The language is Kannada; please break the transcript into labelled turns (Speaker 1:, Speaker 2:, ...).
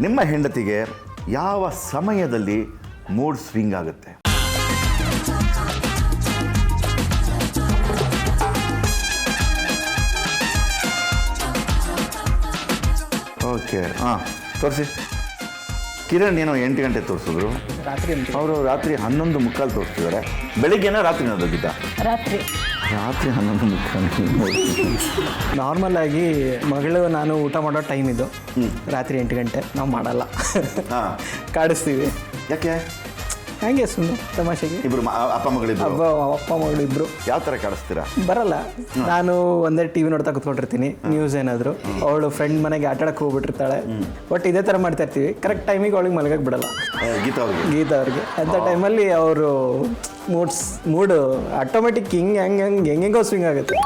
Speaker 1: ನಿಮ್ಮ ಹೆಂಡತಿಗೆ ಯಾವ ಸಮಯದಲ್ಲಿ ಮೂಡ್ ಸ್ವಿಂಗ್ ಆಗುತ್ತೆ? ಓಕೆ ಹಾಂ ತೋರಿಸಿ. ಕಿರಣ್ ಏನೋ ಎಂಟು ಗಂಟೆ ತೋರಿಸಿದ್ರು.
Speaker 2: ರಾತ್ರಿ
Speaker 1: ಅವರು ರಾತ್ರಿ ಹನ್ನೊಂದು ಮುಕ್ಕಾಲು ತೋರಿಸ್ತಿದ್ದಾರೆ ಬೆಳಿಗ್ಗೆನ ರಾತ್ರಿ ನೋಡೋದಿದ್ದ
Speaker 3: ರಾತ್ರಿ.
Speaker 1: ರಾತ್ರಿ ಹನ್ನೊಂದು ಮುಕ್ಕಾಲು
Speaker 2: ನಾರ್ಮಲ್ ಆಗಿ ಮಗಳು ನಾನು ಊಟ ಮಾಡೋ ಟೈಮ್ ಇದು. ರಾತ್ರಿ ಎಂಟು ಗಂಟೆ. ನಾವು ಮಾಡಲ್ಲ.
Speaker 1: ಹಾಂ.
Speaker 2: ಕಾಡಿಸ್ತೀವಿ.
Speaker 1: ಯಾಕೆ?
Speaker 2: ಹಂಗೆ ಸುಮ್ಮನೆ ತಮಾಷೆಗೆ.
Speaker 1: ಇಬ್ರು ಮ- ಅಪ್ಪ ಮಗಳಿದ್ರು
Speaker 2: ಅಬ್ಬ ಅಪ್ಪ ಮಗಳು ಇಬ್ರು
Speaker 1: ಯಾವ ಥರ ಕಾಣಿಸ್ತೀರಾ?
Speaker 2: ಬರಲ್ಲ. ನಾನು ಒಂದೇ ಟಿವಿ ನೋಡ್ತಾ ಕುತ್ಕೊಂಡಿರ್ತೀನಿ ನ್ಯೂಸ್ ಏನಾದ್ರು. ಅವಳು ಫ್ರೆಂಡ್ ಮನೆಗೆ ಆಟ ಆಡಕ್ಕೆ ಹೋಗ್ಬಿಟ್ಟಿರ್ತಾಳೆ ಬಟ್ ಇದೇ ಥರ ಮಾಡ್ತಾ ಇರ್ತೀವಿ. ಕರೆಕ್ಟ್ ಟೈಮಿಗೆ ಅವಳಿಗೆ ಮಲಗಕ್ಕೆ ಬಿಡಲ್ಲ.
Speaker 1: ಗೀತಾ ಅವ್ರಿಗೆ?
Speaker 2: ಗೀತಾ ಅವ್ರಿಗೆ. ಅಂಥ ಟೈಮಲ್ಲಿ ಅವರು ಮೂಡ್ಸ್ ಮೂಡ್ ಆಟೋಮೆಟಿಕ್ ಹಿಂಗೆ ಹೆಂಗೆ ಹೆಂಗೆ ಹೆಂಗೆಂಗೋ ಸ್ವಿಂಗ್ ಆಗುತ್ತೆ.